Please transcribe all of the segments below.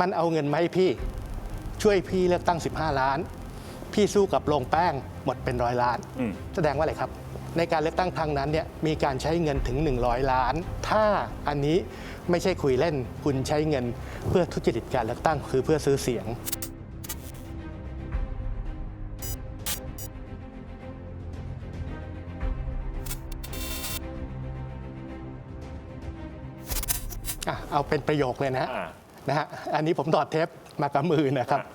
มันเอาเงินมาให้พี่ช่วยพี่เลือกตั้ง 15 ล้าน พี่สู้กับโรงแป้งหมดเป็นร้อยล้าน อืม แสดงว่าอะไรครับ ในการเลือกตั้งครั้งนั้นเนี่ยมีการใช้เงินถึง 100 ล้าน ถ้าอันนี้ไม่ใช่คุยเล่น คุณใช้เงินเพื่อทุจริตการเลือกตั้งคือเพื่อซื้อเสียง อะเอาเป็นประโยคเลยนะฮะ อ่า นะฮะอันนี้ผมถอดเทปมากับมือนะครับอ่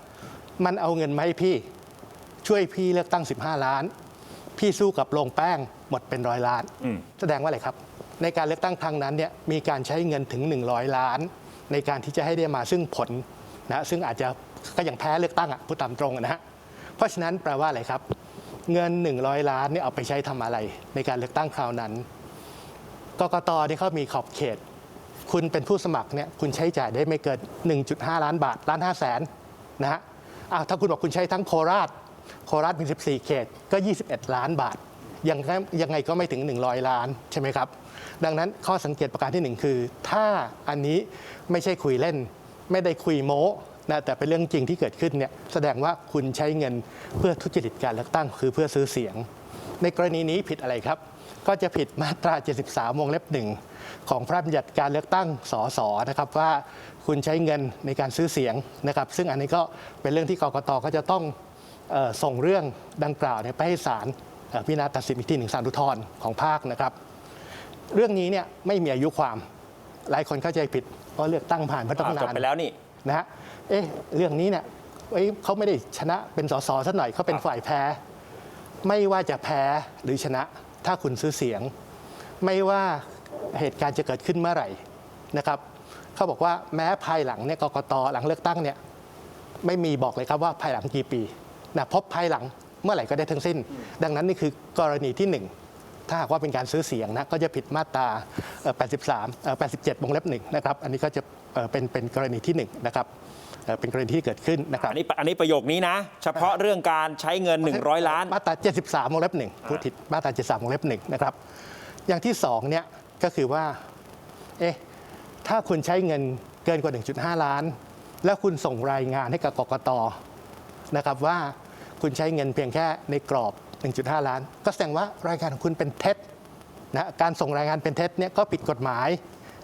มันเอาเงินมาให้พี่ช่วยพี่เลือกตั้ง 15 ล้าน พี่สู้กับโรงแป้งหมดเป็นร้อยล้าน อืม แสดงว่าอะไรครับ ในการเลือกตั้งครั้งนั้นเนี่ยมีการใช้เงินถึง 100 ล้าน ในการที่จะให้ได้มาซึ่งผลนะซึ่งอาจจะก็อย่างแพ้เลือกตั้งอะพูดตามตรงนะฮะเพราะฉะนั้นแปลว่าอะไรครับ เงิน 100 ล้านเนี่ยเอาไปใช้ทำอะไร ในการเลือกตั้งคราวนั้น กกตนี่เขามีขอบเขต คุณเป็นผู้สมัครเนี่ยคุณใช้จ่ายได้ไม่เกิน 1.5 ล้านบาทล้าน5แสนนะฮะอ้าวถ้าคุณบอกคุณใช้ทั้งโคราช โคราชมี 14 เขตก็ 21 ล้านบาทยังไงยังไงก็ไม่ถึง 100 ล้านใช่ไหมครับ ดังนั้นข้อสังเกตประการที่หนึ่งคือ ถ้าอันนี้ไม่ใช่คุยเล่น ไม่ได้คุยโม้นะแต่เป็นเรื่องจริงที่เกิดขึ้นเนี่ยแสดงว่าคุณใช้เงินเพื่อทุจริตการเลือกตั้งคือเพื่อซื้อเสียง ในกรณีนี้ผิดอะไรครับ ก็จะผิดมาตรา 73 วงเล็บหนึ่งของพระราชบัญญัติการเลือกตั้งสสนะครับว่าคุณใช้เงินในการซื้อเสียงนะครับ ซึ่งอันนี้ก็เป็นเรื่องที่กกตก็จะต้องเออส่งเรื่องดังกล่าวเนี่ยไปให้ศาลเอ่อพิจารณาตัดสินอีกทีหนึ่งศาลอุทธรณ์ของภาคนะครับ เรื่องนี้เนี่ยไม่มีอายุความหลายคนเข้าใจผิดเพราะเลือกตั้งผ่านมาตั้งอะนาจบนไปแล้วนี่นะฮะเอ๊ะเรื่องนี้เนี่ยเอ้ยเขาไม่ได้ชนะเป็นสสสักหน่อยเขาเป็นครับฝ่ายแพ้ ไม่ว่าจะแพ้หรือชนะ ถ้าคุณซื้อเสียง ไม่ว่าเหตุการณ์จะเกิดขึ้นเมื่อไหร่นะครับเขาบอกว่าแม้ภายหลังเนี่ยกกตหลังเลือกตั้งเนี่ยไม่มีบอกเลยครับว่าภายหลังกี่ปีนะพบภายหลังเมื่อไหร่ก็ได้ทั้งสิ้น ดังนั้นนี่คือกรณีที่หนึ่งถ้าหากว่าเป็นการซื้อเสียงนะก็จะผิดมาตรา 83 87วงเล็บหนึ่งนะครับ อันนี้ก็จะเอ่อเป็นเป็นกรณีที่หนึ่งนะครับ เอ่อเป็นกรณีที่เกิดขึ้นนะครับ อันนี้อันนี้ประโยคนี้นะ เฉพาะเรื่องการใช้เงิน 100 ล้าน มาตรา 73วงเล็บหนึ่งพูดผิดมาตรา 73วงเล็บหนึ่งนะครับ อย่างที่สองเนี่ยก็คือว่า เอ๊ะ ถ้าคุณใช้เงินเกินกว่า 1.5 ล้าน แล้วคุณส่งรายงานให้กับกกตนะครับว่าคุณใช้เงินเพียงแค่ในกรอบ 1.5 ล้าน ก็แสดงว่ารายงานของคุณเป็นเท็จนะการส่งรายงานเป็นเท็จเนี่ยก็ผิดกฎหมาย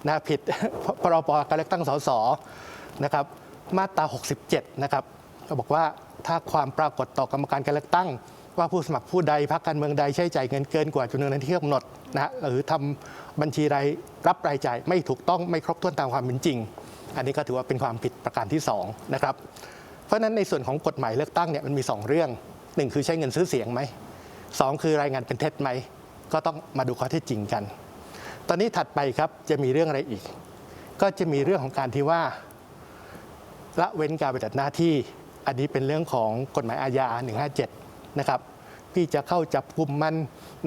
นะผิดพรบการเลือกตั้งสสนะครับ มาตรา 67 นะครับ ก็บอกว่าถ้าความปรากฏต่อกรรมการการเลือกตั้ง ว่าผู้สมัครผู้ใดพรรคการเมืองใดใช้จ่ายเงินเกินกว่าจำนวนที่กำหนดนะหรือทำบัญชีรายรับรายจ่ายไม่ถูกต้องไม่ครบถ้วนตามความเป็นจริง อันนี้ก็ถือว่าเป็นความผิดประการที่สองนะครับเพราะฉะนั้นในส่วนของกฎหมายเลือกตั้งเนี่ยมันมี 2 เรื่องหนึ่งคือใช้เงินซื้อเสียงไหมสองคือรายงานเป็นเท็จไหมก็ต้องมาดูข้อเท็จจริงกัน ตอนนี้ถัดไปครับจะมีเรื่องอะไรอีก ก็จะมีเรื่องของการที่ว่า ละเว้นการปฏิบัติหน้าที่ อันนี้เป็นเรื่องของกฎหมายอาญา 157 นะครับ พี่จะเข้าจับกลุ่มมัน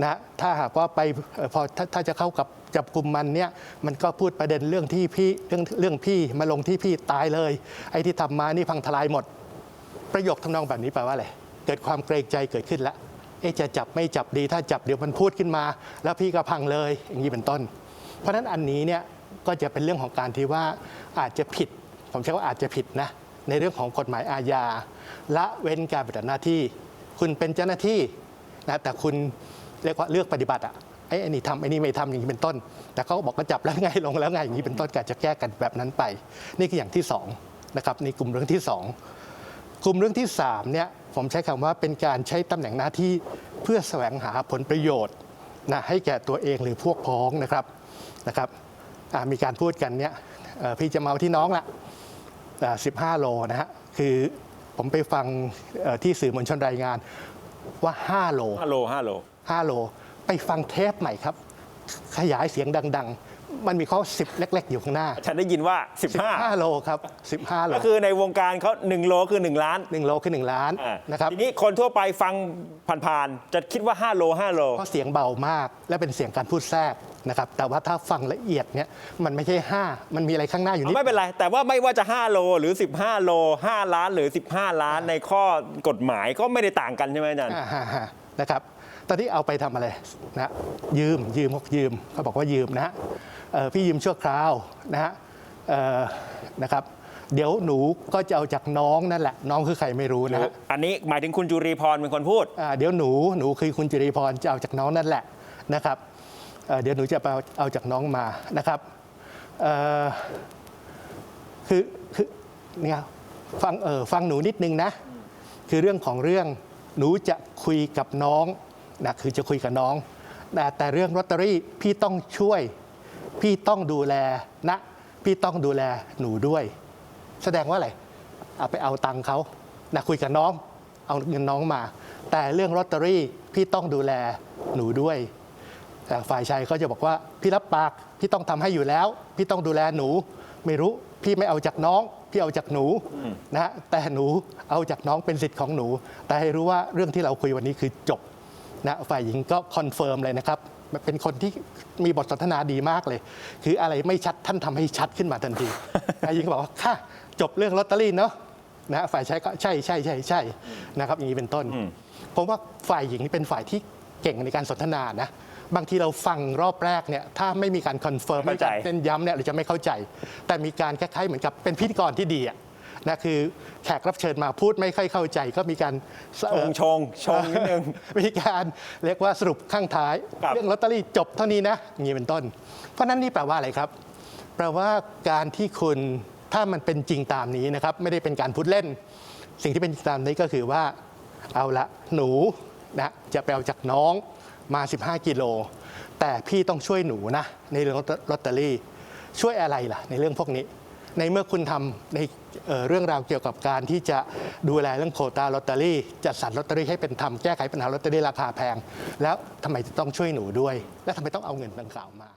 นะถ้าหากว่าไปพอถ้าถ้าจะเข้ากับจับกลุ่มมันเนี่ยมันก็พูดประเด็นเรื่องที่พี่เรื่องเรื่องพี่มาลงที่พี่ตายเลย ไอ้ที่ทำมานี่พังทลายหมด ประโยคทำนองแบบนี้แปลว่าอะไรเกิดความเกรงใจเกิดขึ้นแล้วเอ๊จะจับไม่จับดีถ้าจับเดี๋ยวมันพูดขึ้นมา แล้วพี่ก็พังเลยอย่างนี้เป็นต้น เพราะฉะนั้นอันนี้เนี่ยก็จะเป็นเรื่องของการที่ว่าอาจจะผิด ผมใช้ว่าอาจจะผิดนะในเรื่องของกฎหมายอาญาละเว้นการปฏิบัติหน้าที่ คุณเป็นเจ้าหน้าที่นะแต่คุณเรียกว่าเลือกปฏิบัติอะไอ้ไอ้นี่ทำไอ้นี่ไม่ทำอย่างนี้เป็นต้น แต่เขาบอกก็จับแล้วไงลงแล้วไงอย่างนี้เป็นต้นการจะแก้กันแบบนั้นไป นี่คืออย่างที่สองนะครับในกลุ่มเรื่องที่สองกลุ่มเรื่องที่3เนี่ยผมใช้คำว่าเป็นการใช้ตำแหน่งหน้าที่เพื่อแสวงหาผลประโยชน์นะให้แก่ตัวเองหรือพวกพ้องนะครับนะครับมีการพูดกันเนี่ยพี่จะมาเอาที่น้องละ 15 โลนะฮะคือผมไปฟังเอ่อที่สื่อมวลชนรายงานว่า 5 โล5โล5โล5โล ไปฟังเทปใหม่ครับ ขยายเสียงดัง ๆ มันมีข้อ10 เล็ก ๆ อยู่ข้างหน้า ฉันได้ยินว่า 15โลครับ 15 โล15ก็คือในวงการเขา1โลคือ 1 ล้าน 1 โลคือ 1 ล้านอ่านะครับทีนี้คนทั่วไปฟังผ่านๆจะคิดว่า 5 โล 5 โล เพราะเสียงเบามากและเป็นเสียงการพูดแทรกนะครับแต่ว่าถ้าฟังละเอียดเนี่ยมันไม่ใช่ 5 มันมีอะไรข้างหน้าอยู่นิด ไม่เป็นไร แต่ว่าไม่ว่าจะ 5 โลหรือ 15 โล 5 ล้านหรือ 15 ล้านในข้อกฎหมายก็ไม่ได้ต่างกันใช่ไหมอาจารย์ อ่าฮะฮะนะครับ ตอนนี้เอาไปทำอะไรนะยืมยืมเขายืมเขาบอกว่ายืมนะฮะเอ่อพี่ยืมชั่วคราวนะฮะเอ่อนะครับเดี๋ยวหนูก็จะเอาจากน้องนั่นแหละ น้องคือใครไม่รู้นะฮะอันนี้หมายถึงคุณจุรีพรเป็นคนพูดอ่าเดี๋ยวหนูหนูคือคุณจิริพรจะเอาจากน้องนั่นแหละนะครับเอ่อเดี๋ยวหนูจะไปเอาเอาจากน้องมานะครับเอ่อคือคือเนี่ยฟังเออฟังหนูนิดนึงนะ คือเรื่องของเรื่องหนูจะคุยกับน้อง นะคือจะคุยกับน้องแต่แต่เรื่องลอตเตอรี่พี่ต้องช่วย พี่ต้องดูแลนะ พี่ต้องดูแลหนูด้วย แสดงว่าอะไรเอาไปเอาตังค์เขานะคุยกับน้อง เอาเงินน้องมา แต่เรื่องลอตเตอรี่พี่ต้องดูแลหนูด้วยแต่ฝ่ายชายเขาจะบอกว่าพี่รับปากพี่ต้องทำให้อยู่แล้ว พี่ต้องดูแลหนู ไม่รู้พี่ไม่เอาจากน้อง พี่เอาจากหนูนะฮะแต่หนูเอาจากน้องเป็นสิทธิ์ของหนู แต่ให้รู้ว่าเรื่องที่เราคุยวันนี้คือจบ นะฝ่ายหญิงก็คอนเฟิร์มเลยนะครับเป็นคนที่มีบทสนทนาดีมากเลย คืออะไรไม่ชัดท่านทำให้ชัดขึ้นมาทันทีฝ่ายหญิงก็บอกว่าค่ะจบเรื่องลอตเตอรี่เนาะนะฮะฝ่ายชายก็ใช่ใช่ใช่ใช่นะครับอย่างนี้เป็นต้นผมว่าฝ่ายหญิงนี่เป็นฝ่ายที่เก่งในการสนทนานะบางทีเราฟังรอบแรกเนี่ยถ้าไม่มีการคอนเฟิร์มไม่ไม่เข้าใจการเน้นย้ำเนี่ยเราจะไม่เข้าใจ แต่มีการคล้ายๆเหมือนกับเป็นพิธีกรที่ดีอะ นะคือแขกรับเชิญมาพูดไม่ค่อยเข้าใจก็มีการชงชงชงนิดนึง มีการเรียกว่าสรุปข้างท้ายครับเรื่องลอตเตอรี่จบเท่านี้นะอย่างนี้เป็นต้น เพราะฉะนั้นนี่แปลว่าอะไรครับ แปลว่าการที่คุณถ้ามันเป็นจริงตามนี้นะครับ ไม่ได้เป็นการพูดเล่น สิ่งที่เป็นจริงตามนี้ก็คือว่าเอาละหนูนะจะไปเอาจากน้องมา 15 กิโล แต่พี่ต้องช่วยหนูนะในเรื่องลอตเตอรี่ช่วยอะไรล่ะในเรื่องพวกนี้ ในเมื่อคุณทำในเเรื่องราวเกี่ยวกับการที่จะดูแลเรื่องโควตาลอตเตอรี่จัดสรรลอตเตอรี่ให้เป็นธรรมแก้ไขปัญหาลอตเตอรี่ราคาแพง แล้วทำไมจะต้องช่วยหนูด้วย และทำไมต้องเอาเงินดังกล่าวมา